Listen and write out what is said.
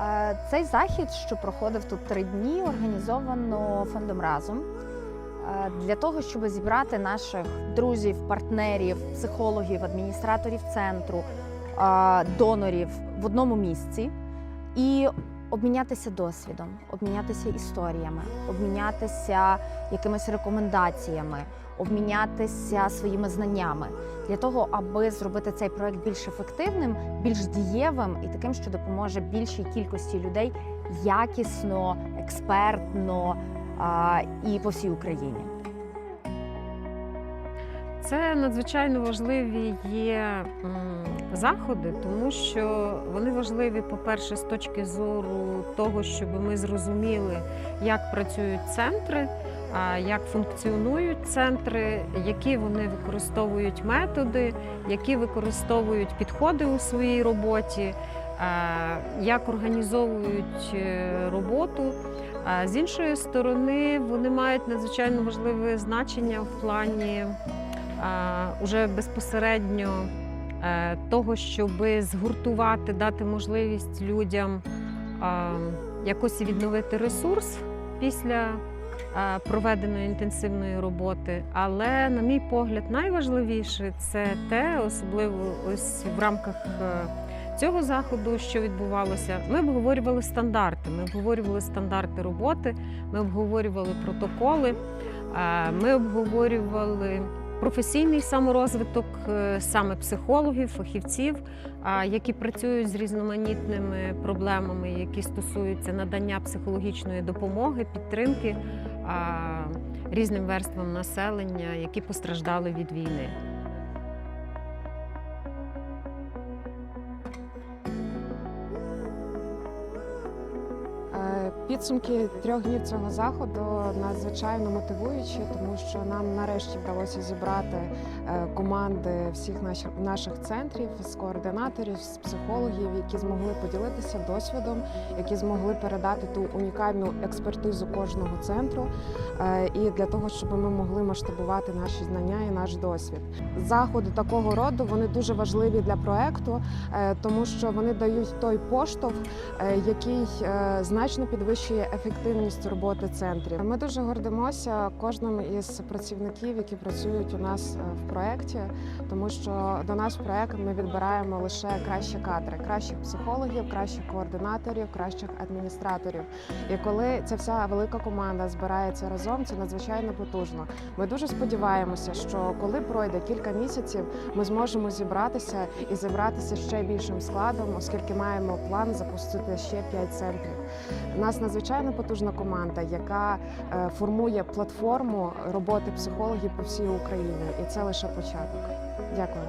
Е, Цей захід, що проходив тут три дні, організовано фондом разом е, для того, щоб зібрати наших друзів, партнерів, психологів, адміністраторів центру, е, донорів в одному місці і обмінятися досвідом, обмінятися історіями, обмінятися якимись рекомендаціями, обмінятися своїми знаннями для того, аби зробити цей проект більш ефективним, більш дієвим і таким, що допоможе більшій кількості людей якісно, експертно а, і по всій Україні. Це надзвичайно важливі є заходи, тому що вони важливі, по-перше, з точки зору того, щоб ми зрозуміли, як працюють центри, як функціонують центри, які вони використовують методи, які використовують підходи у своїй роботі, як організовують е, роботу. А з іншої сторони, вони мають надзвичайно важливе значення в плані уже безпосередньо е, того, щоб згуртувати, дати можливість людям а, якось відновити ресурс після проведеної інтенсивної роботи. Але, на мій погляд, найважливіше це те, особливо ось в рамках. е, Цього заходу, що відбувалося, ми обговорювали стандарти. Ми обговорювали стандарти роботи, ми обговорювали протоколи, е, ми обговорювали професійний саморозвиток е, саме психологів, фахівців, які працюють з різноманітними проблемами, які стосуються надання психологічної допомоги, підтримки різним верствам населення, які постраждали від війни. Підсумки трьох днів цього заходу надзвичайно мотивуючі, тому що нам нарешті вдалося зібрати е, команди всіх наших центрів з координаторів, з психологів, які змогли поділитися досвідом, які змогли передати ту унікальну експертизу кожного центру, е, і для того, щоб ми могли масштабувати наші знання і наш досвід. Заходи такого роду вони дуже важливі для проекту, е, тому що вони дають той поштовх, який значно підвищує ефективність роботи центрів. Ми дуже гордимося кожним із працівників, які працюють у нас е, в проєкті, тому що до нас в проєкт ми відбираємо лише кращі кадри, кращих психологів, кращих координаторів, кращих адміністраторів. І коли ця вся велика команда збирається разом, це надзвичайно потужно. Ми дуже сподіваємося, що коли пройде кілька місяців, ми зможемо зібратися і зібратися ще більшим складом, оскільки маємо план запустити ще 5 центрів. Нас надзвичайно потужна команда, яка е, формує платформу роботи психологів по всій Україні, і це лише початок. Дякую.